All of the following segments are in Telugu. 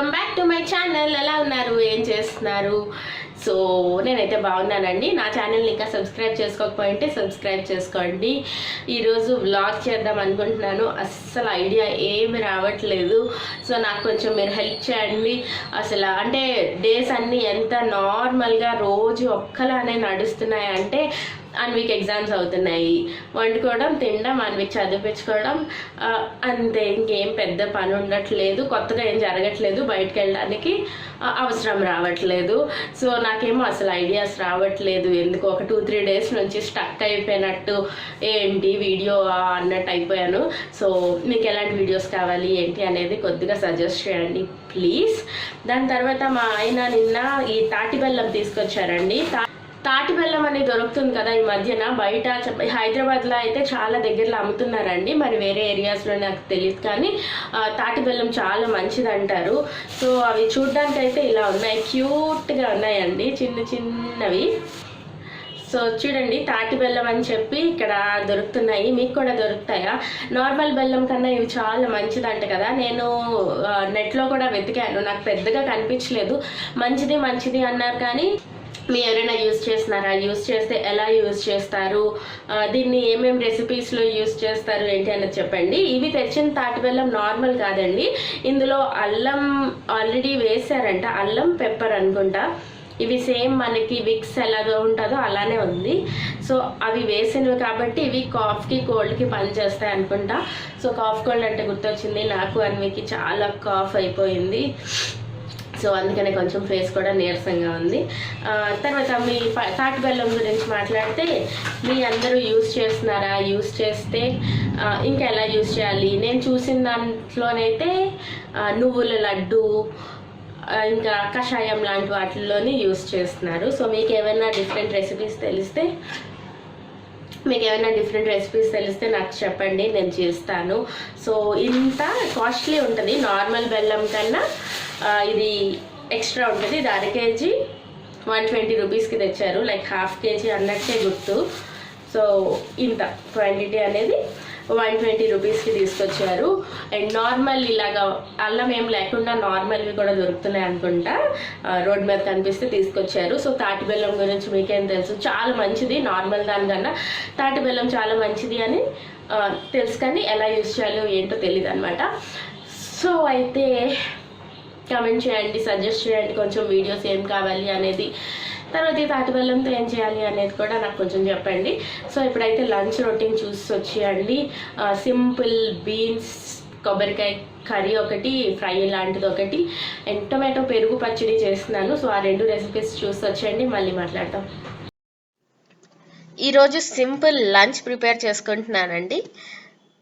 Welcome back to my channel. ఎలా ఉన్నారు? ఏం చేస్తున్నారు? సో నేనైతే బాగున్నానండి. నా ఛానల్ని ఇంకా సబ్స్క్రైబ్ చేసుకోకపోయింటే సబ్స్క్రైబ్ చేసుకోండి. ఈరోజు వ్లాగ్ చేద్దాం అనుకుంటున్నాను. అస్సలు ఐడియా ఏమి రావట్లేదు. సో నాకు కొంచెం మీరు హెల్ప్ చేయండి. అసలు అంటే డేస్ అన్నీ ఎంత నార్మల్గా రోజు ఒక్కలానే నడుస్తున్నాయి అండ్ మీకు ఎగ్జామ్స్ అవుతున్నాయి. వండుకోవడం తినడం వన్ మీకు చదివించుకోవడం అంతే ఇంకేం పెద్ద పని ఉండట్లేదు కొత్తగా ఏం జరగట్లేదు బయటకు వెళ్ళడానికి అవసరం రావట్లేదు. సో నాకేమో అసలు ఐడియాస్ రావట్లేదు. ఎందుకు ఒక టూ త్రీ డేస్ నుంచి స్టక్ అయిపోయినట్టు ఏంటి వీడియో అన్నట్టు అయిపోయాను. సో మీకు ఎలాంటి వీడియోస్ కావాలి ఏంటి అనేది కొద్దిగా సజెస్ట్ చేయండి ప్లీజ్ దాని తర్వాత మా ఆయన నిన్న ఈ తాటి బెల్లం తీసుకొచ్చారండి. తా- తాటి బెల్లం అనేది దొరుకుతుంది కదా ఈ మధ్యన. బయట హైదరాబాద్లో అయితే చాలా దగ్గరలో అమ్ముతున్నారండి. మరి వేరే ఏరియాస్లో నాకు తెలియదు కానీ తాటి బెల్లం చాలా మంచిది అంటారు సో అవి చూడడానికి అయితే ఇలా ఉన్నాయి. క్యూట్గా ఉన్నాయండి. చిన్న చిన్నవి. సో చూడండి తాటి బెల్లం అని చెప్పి ఇక్కడ దొరుకుతున్నాయి. మీకు కూడా దొరుకుతాయా? నార్మల్ బెల్లం కన్నా ఇవి చాలా మంచిదంట కదా. నేను నెట్లో కూడా వెతికాను. నాకు పెద్దగా కనిపించలేదు. మంచిది మంచిది అన్నారు కానీ మీ ఎవరైనా యూస్ చేస్తున్నారా? యూస్ చేస్తే ఎలా యూస్ చేస్తారు? దీన్ని ఏమేం రెసిపీస్లో యూస్ చేస్తారు? ఏంటి అన్నది చెప్పండి. ఇవి తెచ్చిన తాటి బెల్లం నార్మల్ కాదండి. ఇందులో అల్లం ఆల్రెడీ వేసారంట అల్లం పెప్పర్ అనుకుంటా. ఇవి సేమ్ మనకి విక్స్ ఎలాగో ఉంటుందో అలానే ఉంది. సో అవి వేసినవి కాబట్టి ఇవి కాఫ్కి కోల్డ్కి పనిచేస్తాయి అనుకుంటా. సో కాఫ్ కోల్డ్ అంటే గుర్తొచ్చింది నాకు. అన్వికి చాలా కాఫ్ అయిపోయింది. సో అందుకనే కొంచెం ఫేస్ కూడా నీరసంగా ఉంది. తర్వాత మీ ప- తాటి బెల్లం గురించి మాట్లాడితే మీ అందరూ యూస్ చేస్తున్నారా? యూస్ చేస్తే ఇంకా ఎలా యూస్ చేయాలి? నేను చూసిన దాంట్లోనైతే నువ్వుల లడ్డు ఇంకా కషాయం లాంటి వాటిల్లోనే యూస్ చేస్తున్నారు. సో మీకు ఏమైనా డిఫరెంట్ రెసిపీస్ తెలిస్తే మీకు ఏమైనా డిఫరెంట్ రెసిపీస్ తెలిస్తే నాకు చెప్పండి నేను చేస్తాను. సో ఇంత కాస్ట్లీ ఉంటుంది. నార్మల్ బెల్లం కన్నా ఇది ఎక్స్ట్రా ఉంటుంది. ఇది అర కేజీ వన్ ట్వంటీ రూపీస్కి తెచ్చారు. లైక్ హాఫ్ కేజీ అన్నట్టే గుర్తు. సో ఇంత క్వాంటిటీ అనేది వన్ ట్వంటీ రూపీస్కి తీసుకొచ్చారు. అండ్ నార్మల్ ఇలాగా అల్లం ఏం లేకుండా నార్మల్వి కూడా దొరుకుతున్నాయి అనుకుంటా. రోడ్ మీద కనిపిస్తే తీసుకొచ్చారు. సో తాటి బెల్లం గురించి మీకేం తెలుసు? చాలా మంచిది. నార్మల్ దానికన్నా తాటి బెల్లం చాలా మంచిది అని ఆ, తెలుసు. కానీ ఎలా యూజ్ చేయాలో ఏంటో తెలియదు అనమాట సో అయితే కమెంట్ చేయండి సజెస్ట్ చేయండి కొంచెం వీడియోస్ ఏం కావాలి అనేది. తర్వాత ఈ తాటి బెల్లంతో ఏం చేయాలి అనేది కూడా నాకు కొంచెం చెప్పండి. సో ఇప్పుడైతే లంచ్ రొటీన్ చూసి వచ్చేయండి. సింపుల్ బీన్స్ కొబ్బరికాయ కర్రీ ఒకటి ఫ్రై లాంటిది ఒకటి అండ్ టొమాటో పెరుగు పచ్చడి చేస్తున్నాను. సో ఆ రెండు రెసిపీస్ చూసి వచ్చేయండి మళ్ళీ మాట్లాడతాం. ఈరోజు సింపుల్ లంచ్ ప్రిపేర్ చేసుకుంటున్నానండి.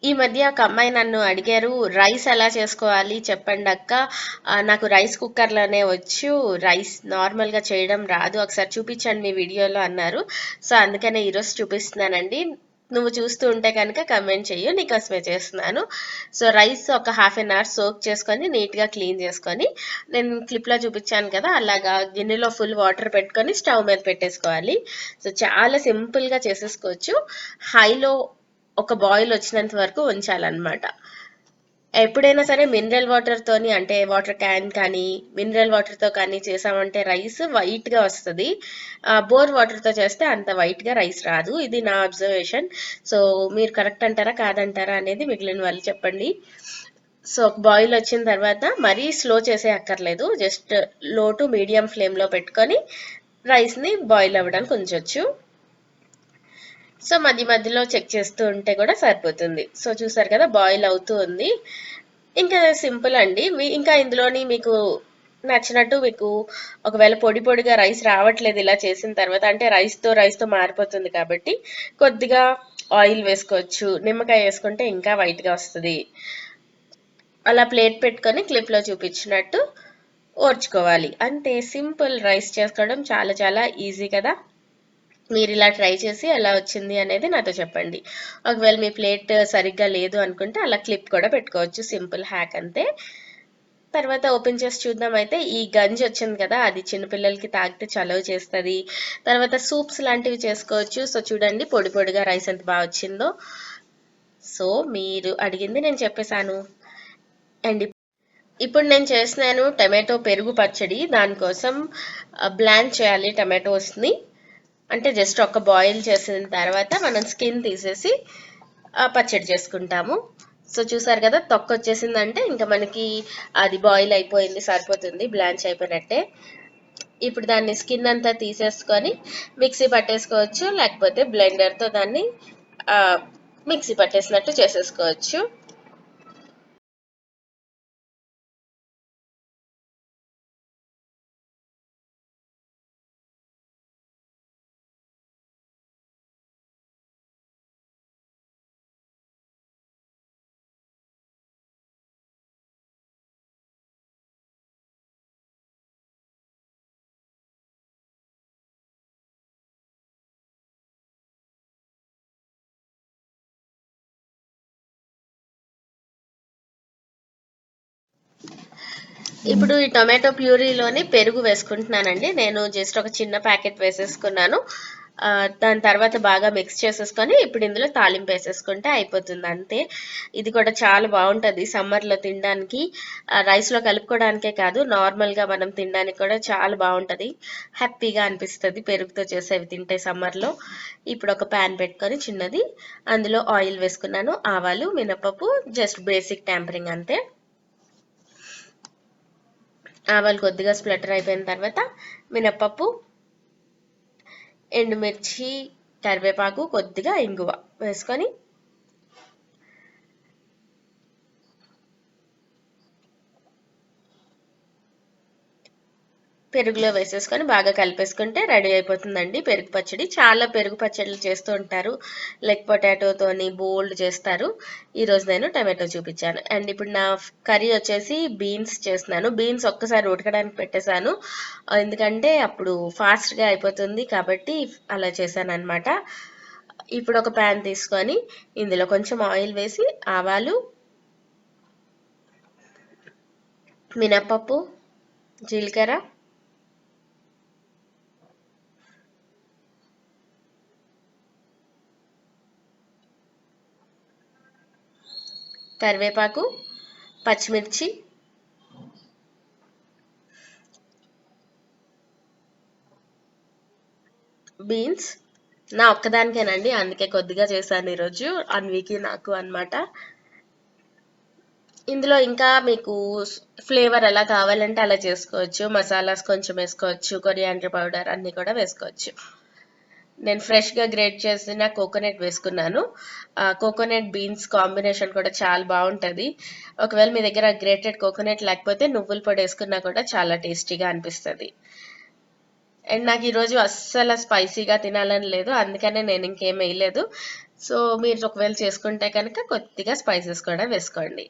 ఈ మధ్య ఒక అమ్మాయి నన్ను అడిగారు రైస్ ఎలా చేసుకోవాలి? చెప్పండి అక్క. నాకు రైస్ కుక్కర్లోనే వచ్చు రైస్ నార్మల్గా చేయడం రాదు. ఒకసారి చూపించండి మీ వీడియోలో అన్నారు. సో అందుకనే ఈరోజు చూపిస్తున్నానండి. నువ్వు చూస్తూ ఉంటే కనుక కమెంట్ చెయ్యి నీకోసమే చేస్తున్నాను. సో రైస్ ఒక హాఫ్ అన్ అవర్ సోక్ చేసుకొని నీట్గా క్లీన్ చేసుకొని నేను క్లిప్లో చూపించాను కదా అలాగా గిన్నెలో ఫుల్ వాటర్ పెట్టుకొని స్టవ్ మీద పెట్టేసుకోవాలి. సో చాలా సింపుల్గా చేసేసుకోవచ్చు. హైలో ఒక బాయిల్ వచ్చినంత వరకు ఉంచాలన్నమాట. ఎప్పుడైనా సరే మినరల్ వాటర్తోని అంటే వాటర్ క్యాన్ కానీ మినరల్ వాటర్తో కానీ చేసామంటే రైస్ వైట్గా వస్తుంది. బోర్ వాటర్తో చేస్తే అంత వైట్గా రైస్ రాదు. ఇది నా అబ్జర్వేషన్ సో మీరు కరెక్ట్ అంటారా కాదంటారా అనేది మిగిలిన వాళ్ళు చెప్పండి. సో బాయిల్ వచ్చిన తర్వాత మరీ స్లో చేసే అక్కర్లేదు. జస్ట్లో టు మీడియం ఫ్లేమ్లో పెట్టుకొని రైస్ని బాయిల్ అవ్వడానికి ఉంచవచ్చు సో మధ్య మధ్యలో చెక్ చేస్తూ ఉంటే కూడా సరిపోతుంది. సో చూసారు కదా బాయిల్ అవుతూ ఉంది. ఇంకా సింపుల్ అండి. మీ- ఇంకా ఇందులోని మీకు నచ్చినట్టు మీకు ఒకవేళ పొడి పొడిగా రైస్ రావట్లేదు ఇలా చేసిన తర్వాత అంటే రైస్తో రైస్తో మారిపోతుంది కాబట్టి కొద్దిగా ఆయిల్ వేసుకోవచ్చు. నిమ్మకాయ వేసుకుంటే ఇంకా వైట్గా వస్తుంది. అలా ప్లేట్ పెట్టుకొని క్లిప్లో చూపించినట్టు ఓర్చుకోవాలి. అంతే సింపుల్ రైస్ చేసుకోవడం చాలా చాలా ఈజీ కదా. మీరు ఇలా ట్రై చేసి ఎలా వచ్చింది అనేది నాతో చెప్పండి. ఒకవేళ మీ ప్లేట్ సరిగ్గా లేదు అనుకుంటే అలా క్లిప్ కూడా పెట్టుకోవచ్చు. సింపుల్ హ్యాక్ అంతే. తర్వాత ఓపెన్ చేసి చూద్దాం. అయితే ఈ గంజి వచ్చింది కదా అది చిన్నపిల్లలకి తాగితే చలవ చేస్తుంది. తర్వాత సూప్స్ లాంటివి చేసుకోవచ్చు. సో చూడండి పొడి పొడిగా రైస్ ఎంత బాగా వచ్చిందో. సో మీరు అడిగింది నేను చెప్పేశాను. అండ్ ఇప్పుడు నేను చేసినాను టమాటో పెరుగు పచ్చడి. దానికోసం బ్లాంచ్ చేయాలి టమాటోస్ని. అంటే జస్ట్ ఒక బాయిల్ చేసిన తర్వాత మనం స్కిన్ తీసేసి పచ్చడి చేసుకుంటాము. సో చూసారు కదా తొక్క వచ్చేసిందంటే ఇంకా మనకి అది బాయిల్ అయిపోయింది సరిపోతుంది బ్లాంచ్ అయిపోయినట్టే. ఇప్పుడు దాన్ని స్కిన్ అంతా తీసేసుకొని మిక్సీ పట్టేసుకోవచ్చు లేకపోతే బ్లెండర్తో దాన్ని మిక్సీ పట్టేసినట్టు చేసేసుకోవచ్చు. ఇప్పుడు ఈ టొమాటో ప్యూరీలోని పెరుగు వేసుకుంటున్నానండి. నేను జస్ట్ ఒక చిన్న ప్యాకెట్ వేసేసుకున్నాను. దాని తర్వాత బాగా మిక్స్ చేసేసుకొని ఇప్పుడు ఇందులో తాలింపు వేసేసుకుంటే అయిపోతుంది అంతే. ఇది కూడా చాలా బాగుంటుంది సమ్మర్లో తినడానికి. రైస్లో కలుపుకోవడానికే కాదు నార్మల్గా మనం తినడానికి కూడా చాలా బాగుంటుంది. హ్యాపీగా అనిపిస్తుంది పెరుగుతో చేసేవి తింటే సమ్మర్లో. ఇప్పుడు ఒక ప్యాన్ పెట్టుకొని చిన్నది అందులో ఆయిల్ వేసుకున్నాను. ఆవాలు మినపప్పు జస్ట్ బేసిక్ ట్యాంపరింగ్ అంతే. ఆవాలు కొద్దిగా స్ప్లటర్ అయిపోయిన తర్వాత మినప్పప్పు ఎండుమిర్చి కరివేపాకు కొద్దిగా ఇంగువ వేసుకొని పెరుగులో వేసేసుకొని బాగా కలిపేసుకుంటే రెడీ అయిపోతుందండి. పెరుగు పచ్చడి. చాలా పెరుగు పచ్చళ్ళు చేస్తూ ఉంటారు. లెగ్ పొటాటోతోని బోల్డ్ చేస్తారు. ఈరోజు నేను టమాటో చూపించాను. అండ్ ఇప్పుడు నా కర్రీ వచ్చేసి బీన్స్ చేస్తున్నాను. బీన్స్ ఒక్కసారి ఉడకడానికి పెట్టేశాను. ఎందుకంటే అప్పుడు ఫాస్ట్గా అయిపోతుంది కాబట్టి అలా చేశాను అనమాట ఇప్పుడు ఒక ప్యాన్ తీసుకొని ఇందులో కొంచెం ఆయిల్ వేసి ఆవాలు మినప్పప్పు జీలకర్ర కరివేపాకు పచ్చిమిర్చి బీన్స్. నా ఒక్కదానికేనండి అందుకే కొద్దిగా చేశాను ఈరోజు. అన్వికి నాకు అన్నమాట. ఇందులో ఇంకా మీకు ఫ్లేవర్ ఎలా కావాలంటే అలా చేసుకోవచ్చు. మసాలాస్ కొంచెం వేసుకోవచ్చు. కొరియాండర్ పౌడర్ అన్నీ కూడా వేసుకోవచ్చు. నేను ఫ్రెష్గా గ్రేట్ చేసిన కోకోనట్ వేసుకున్నాను. కోకోనట్ బీన్స్ కాంబినేషన్ కూడా చాలా బాగుంటుంది. ఒకవేళ మీ దగ్గర గ్రేటెడ్ కోకోనట్ లేకపోతే నువ్వుల పొడి వేసుకున్నా కూడా చాలా టేస్టీగా అనిపిస్తుంది. అండ్ నాకు ఈరోజు అస్సలు స్పైసీగా తినాలని లేదు. అందుకనే నేను ఇంకేం వేయలేదు. సో మీరు ఒకవేళ చేసుకుంటే కనుక కొద్దిగా స్పైసెస్ కూడా వేసుకోండి.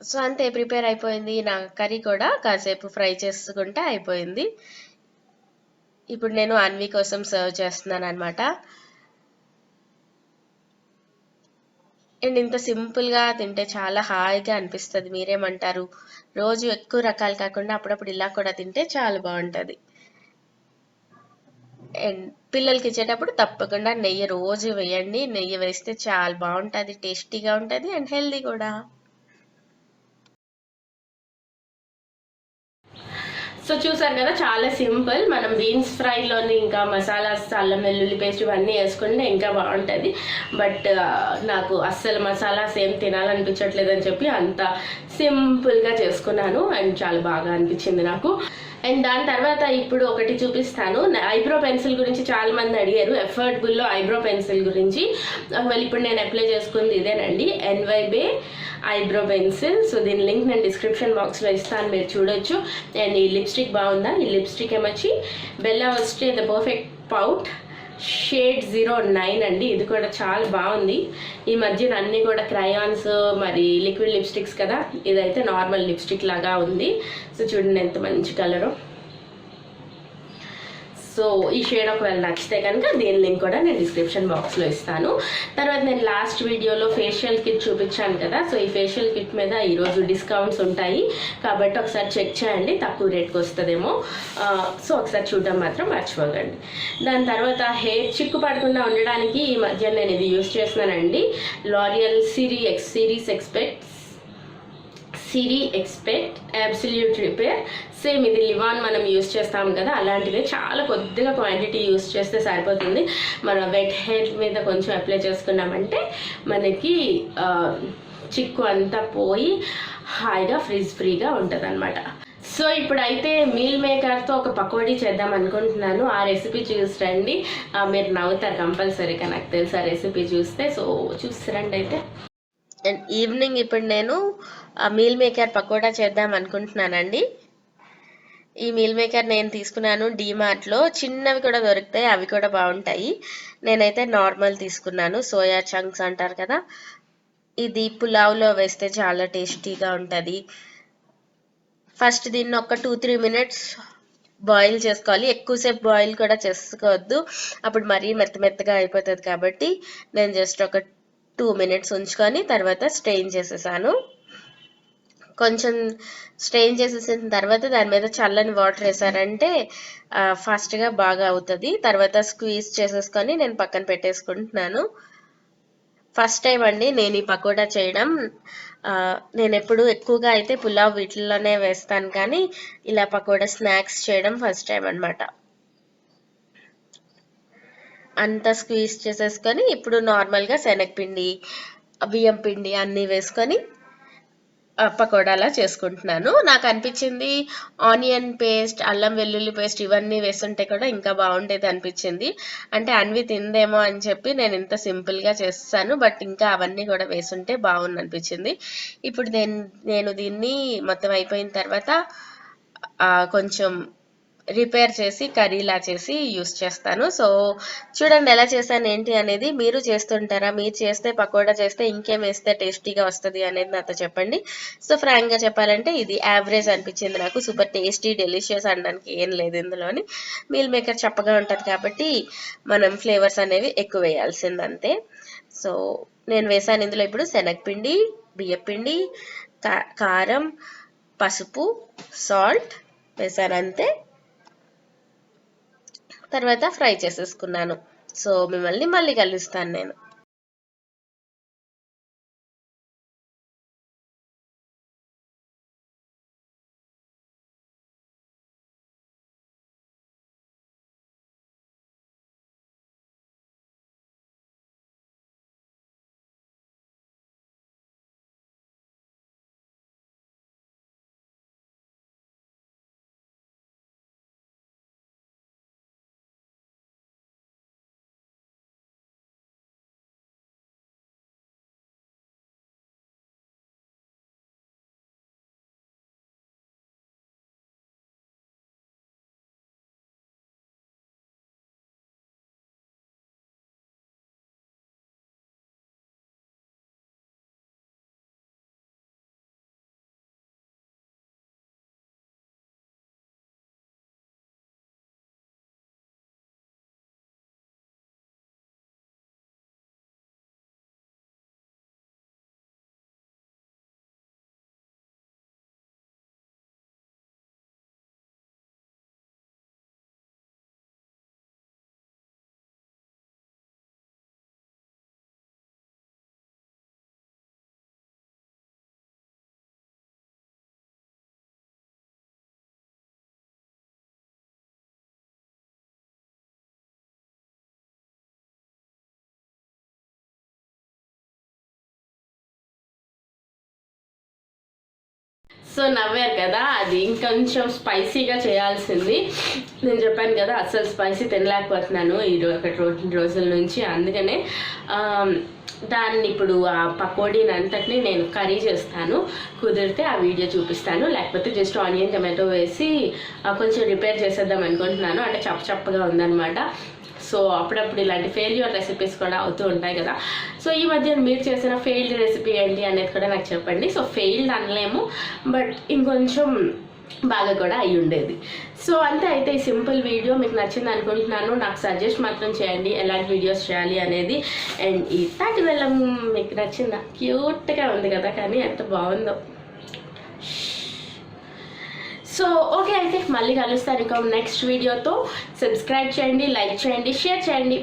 సో అంతే ప్రిపేర్ అయిపోయింది. నా కర్రీ కూడా కాసేపు ఫ్రై చేసుకుంటే అయిపోయింది. ఇప్పుడు నేను అన్వి కోసం సర్వ్ చేస్తున్నాను అనమాట అండ్ ఇంత సింపుల్గా తింటే చాలా హాయిగా అనిపిస్తుంది. మీరేమంటారు? రోజు ఎక్కువ రకాలు కాకుండా అప్పుడప్పుడు ఇలా కూడా తింటే చాలా బాగుంటుంది. అండ్ పిల్లలకి ఇచ్చేటప్పుడు తప్పకుండా నెయ్యి రోజు వేయండి. నెయ్యి వేస్తే చాలా బాగుంటుంది టేస్టీగా ఉంటుంది అండ్ హెల్దీ కూడా. సో చూసారు కదా చాలా సింపుల్. మనం బీన్స్ ఫ్రైలోని ఇంకా మసాలాస్ అల్లం వెల్లుల్లి పేస్ట్ ఇవన్నీ వేసుకుంటే ఇంకా బాగుంటుంది. బట్ నాకు అస్సలు మసాలాస్ ఏం తినాలనిపించట్లేదు అని చెప్పి అంత సింపుల్గా చేసుకున్నాను. అండ్ చాలా బాగా అనిపించింది నాకు. అండ్ దాని తర్వాత ఇప్పుడు ఒకటి చూపిస్తాను. ఐబ్రో పెన్సిల్ గురించి చాలా మంది అడిగారు. ఎఫర్టబుల్లో ఐబ్రో పెన్సిల్ గురించి. ఒకవేళ ఇప్పుడు నేను అప్లై చేసుకుంది ఇదేనండి. NY Bae eyebrow pencil. So దీని లింక్ నేను డిస్క్రిప్షన్ బాక్స్లో ఇస్తాను. మీరు చూడొచ్చు. అండ్ ఈ లిప్స్టిక్ బాగుందా? ఈ లిప్స్టిక్ ఏమొచ్చి? బెల్లా వస్తే the perfect pout shade zero nine అండి. ఇది కూడా చాలా బాగుంది. ఈ మధ్యన అన్నీ కూడా క్రయాన్స్ మరి లిక్విడ్ లిప్స్టిక్స్ కదా. ఇదైతే నార్మల్ లిప్స్టిక్ లాగా ఉంది. సో చూడండి ఎంత మంచి కలరు. సో ఈ షేడ్ ఒకవేళ నచ్చితే కనుక దీని లింక్ కూడా నేను డిస్క్రిప్షన్ బాక్స్లో ఇస్తాను. తర్వాత నేను లాస్ట్ వీడియోలో ఫేషియల్ కిట్ చూపించాను కదా సో ఈ ఫేషియల్ కిట్ మీద ఈరోజు డిస్కౌంట్స్ ఉంటాయి. కాబట్టి ఒకసారి చెక్ చేయండి తక్కువ రేట్కి వస్తుందేమో. సో ఒకసారి చూడడం మాత్రం మర్చిపోకండి. దాని తర్వాత హెయిర్ చిక్కు పడకుండా ఉండడానికి ఈ మధ్య నేను ఇది యూస్ చేస్తున్నానండి. L'Oreal series X series expects series expert absolute repair. Same ఇది లివాన్ మనం యూస్ చేస్తాం కదా అలాంటిదే చాలా కొద్దిగా క్వాంటిటీ యూస్ చేస్తే సరిపోతుంది. మన వెట్ హెయిర్ మీద కొంచెం అప్లై చేసుకున్నామంటే మనకి చిక్కు అంతా పోయి హాయిగా ఫ్రిజ్ ఫ్రీగా ఉంటుంది అనమాట సో ఇప్పుడైతే మీల్ మేకర్తో ఒక పకోడీ చేద్దాం అనుకుంటున్నాను. ఆ రెసిపీ చూసి రండి. మీరు నవ్వుతారు కంపల్సరీగా నాకు తెలుసు ఆ రెసిపీ చూస్తే. సో చూసి రండి అయితే. అండ్ ఈవినింగ్ ఇప్పుడు నేను మీల్ మేకర్ పకోడా చేద్దాం అనుకుంటున్నానండి. ఈ మీల్ మేకర్ నేను తీసుకున్నాను డీమార్ట్లో చిన్నవి కూడా దొరుకుతాయి అవి కూడా బాగుంటాయి. నేనైతే నార్మల్ తీసుకున్నాను సోయా చంక్స్ అంటారు కదా. ఇది పులావ్లో వేస్తే చాలా టేస్టీగా ఉంటుంది. ఫస్ట్ దీన్ని ఒక టూ త్రీ మినిట్స్ బాయిల్ చేసుకోవాలి. ఎక్కువసేపు బాయిల్ కూడా చేసుకోవద్దు. అప్పుడు మరీ మెత్త మెత్తగా అయిపోతుంది కాబట్టి నేను జస్ట్ ఒక టూ మినిట్స్ ఉంచుకొని తర్వాత స్ట్రెయిన్ చేసేసాను. కొంచెం స్ట్రెయిన్ చేసేసిన తర్వాత దాని మీద చల్లని వాటర్ వేసారంటే ఫాస్ట్గా బాగా అవుతుంది. తర్వాత స్క్వీజ్ చేసేసుకొని నేను పక్కన పెట్టేసుకుంటున్నాను. ఫస్ట్ టైం అండి నేను ఈ పకోడా చేయడం. నేను ఎప్పుడు ఎక్కువగా అయితే పులావ్ వీటిల్లోనే వేస్తాను కానీ ఇలా పకోడా స్నాక్స్ చేయడం ఫస్ట్ టైం అనమాట అంతా స్క్వీజ్ చేసేసుకొని ఇప్పుడు నార్మల్గా శనగపిండి బియ్యం పిండి అన్నీ వేసుకొని పకోడాలా చేసుకుంటున్నాను. నాకు అనిపించింది ఆనియన్ పేస్ట్ అల్లం వెల్లుల్లి పేస్ట్ ఇవన్నీ వేస్తుంటే కూడా ఇంకా బాగుండేది అనిపించింది. అంటే అన్వి తిందేమో అని చెప్పి నేను ఇంత సింపుల్గా చేస్తాను బట్ ఇంకా అవన్నీ కూడా వేసుంటే బాగుంది అనిపించింది. ఇప్పుడు నేను నేను దీన్ని మొత్తం అయిపోయిన తర్వాత కొంచెం రిపేర్ చేసి కర్రీలా చేసి యూస్ చేస్తాను. సో చూడండి ఎలా చేశాను ఏంటి అనేది మీరు చేస్తుంటారా? మీరు చేస్తే పకోడా చేస్తే ఇంకేం వేస్తే టేస్టీగా వస్తుంది అనేది నాతో చెప్పండి. సో ఫ్రాంక్గా చెప్పాలంటే ఇది యావరేజ్ అనిపించింది నాకు. సూపర్ టేస్టీ డెలిషియస్ అనడానికి ఏం లేదు ఇందులోని. మీల్ మేకర్ చప్పగా ఉంటుంది కాబట్టి మనం ఫ్లేవర్స్ అనేవి ఎక్కువ వేయాల్సింది అంతే సో నేను వేసాను ఇందులో ఇప్పుడు శనగపిండి బియ్యపిండి కా కారం పసుపు సాల్ట్ వేసాను అంతే తర్వాత ఫ్రై చేసేసుకున్నాను. సో మిమ్మల్ని మళ్ళీ కలుస్తాను నేను. సో నవ్వారు కదా అది ఇంకొంచెం స్పైసీగా చేయాల్సింది. నేను చెప్పాను కదా అస్సలు స్పైసీ తినలేకపోతున్నాను ఈ ఒకటి రోజు రోజుల నుంచి. అందుకనే దాన్ని ఇప్పుడు ఆ పకోడీని అంతటిని నేను కర్రీ చేస్తాను. కుదిరితే ఆ వీడియో చూపిస్తాను. లేకపోతే జస్ట్ ఆనియన్ టమాటో వేసి కొంచెం రిపేర్ చేసేద్దాం అనుకుంటున్నాను. అంటే చప్ప చప్పగా ఉందన్నమాట. సో అప్పుడప్పుడు ఇలాంటి ఫెయిల్యూర్ రెసిపీస్ కూడా అవుతూ ఉంటాయి కదా. సో ఈ మధ్య మీరు చేసిన ఫెయిల్డ్ రెసిపీ ఏంటి అనేది కూడా నాకు చెప్పండి. సో ఫెయిల్డ్ అనలేము బట్ ఇంకొంచెం బాగా కూడా అయి ఉండేది. సో అంతే అయితే ఈ సింపుల్ వీడియో మీకు నచ్చింది అనుకుంటున్నాను. నాకు సజెస్ట్ మాత్రం చేయండి. ఎలాంటి వీడియోస్ చేయాలి అనేది. అండ్ ఈ తాటి మీకు నచ్చిందా? క్యూట్గా ఉంది కదా కానీ ఎంత బాగుందో. సో ఓకే అయితే మళ్ళీ కలుస్తాను ఇంకా నెక్స్ట్ వీడియోతో సబ్స్క్రైబ్ చేయండి లైక్ చేయండి షేర్ చేయండి.